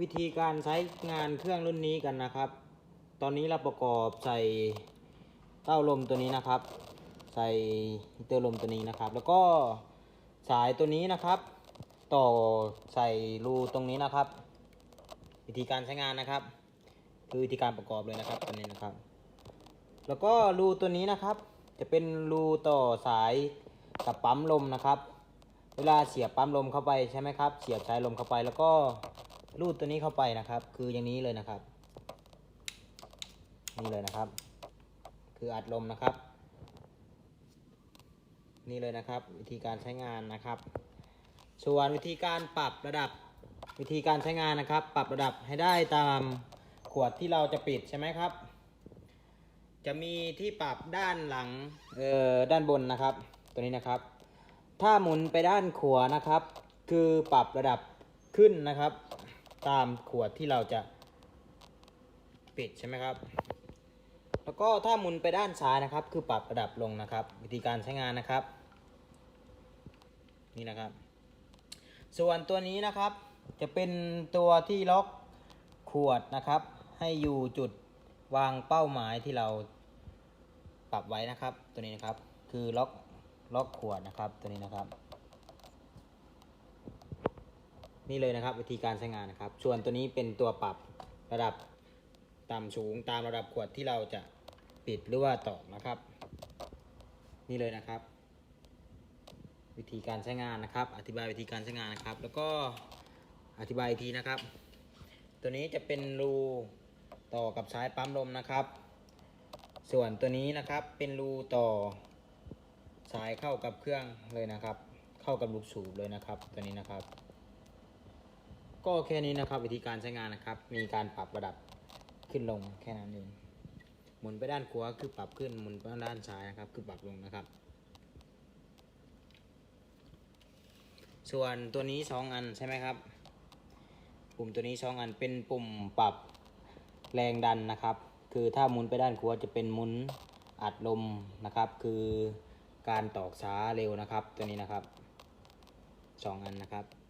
วิธีการใช้งานเครื่องรุ่นนี้กันนะครับ ตอนนี้เราประกอบใส่เต้าลมตัวนี้นะครับ ใส่เตอร์ลมตัวนี้นะครับ แล้วก็สายตัวนี้นะครับ ต่อใส่รูตรงนี้นะครับ วิธีการใช้งานนะครับ คือวิธีการประกอบเลยนะครับตัวนี้นะครับ แล้วก็รูตัวนี้นะครับ จะเป็นรูต่อสายกับปั๊มลมนะครับ เวลาเสียบปั๊มลมเข้าไปใช่ไหมครับ เสียบสายลมเข้าไปแล้วก็ รูดตัวนี้เข้าไปนะครับ คืออย่างนี้เลยนะครับ นี่เลยนะครับ คืออัดลมนะครับ นี่เลยนะครับ วิธีการใช้งานนะครับ ส่วนวิธีการปรับระดับวิธีการใช้งานนะครับ ปรับระดับให้ได้ตามขวดที่เราจะปิดใช่ไหมครับ จะมีที่ปรับด้านหลังเอ่อด้านบนนะครับ ตัวนี้นะครับ ถ้าหมุนไปด้านขวานะครับ คือปรับระดับขึ้นนะครับ ตามขวดที่เราจะปิดใช่ไหมครับ แล้วก็ถ้าหมุนไปด้านซ้ายนะครับ คือปรับระดับลงนะครับ วิธีการใช้งานนะครับ นี่นะครับ ส่วนตัวนี้นะครับ จะเป็นตัวที่ล็อกขวดนะครับ ให้อยู่จุดวางเป้าหมายที่เราปรับไว้นะครับ ตัวนี้นะครับ คือล็อกล็อกขวดนะครับ ตัวนี้นะครับ นี่เลยนะครับ วิธีการใช้งานนะครับ ส่วนตัวนี้เป็นตัวปรับระดับต่ำสูงตามระดับขวดที่เราจะปิดหรือว่าตอกนะครับ นี่เลยนะครับ วิธีการใช้งานนะครับ อธิบายวิธีการใช้งานนะครับ แล้วก็อธิบายอีกทีนะครับ ตัวนี้จะเป็นรูต่อกับสายปั๊มลมนะครับ ส่วนตัวนี้นะครับเป็นรูต่อสายเข้ากับเครื่องเลยนะครับ เข้ากับลูกสูบเลยนะครับ ตัวนี้นะครับ ก็แค่นี้นะครับ วิธีการใช้งานนะครับ มีการปรับระดับขึ้นลงแค่นั้นเองหมุนไปด้านขวาคือปรับขึ้นหมุนไปด้านซ้ายนะครับ คือปรับลงนะครับ ส่วนตัวนี้สองอันใช่ไหมครับ ปุ่มตัวนี้สองอันเป็นปุ่มปรับแรงดันนะครับ คือถ้าหมุนไปด้านขวาจะเป็นหมุนอัดลมนะครับ คือการตอกช้าเร็วนะครับ ตัวนี้นะครับสองอันนะครับ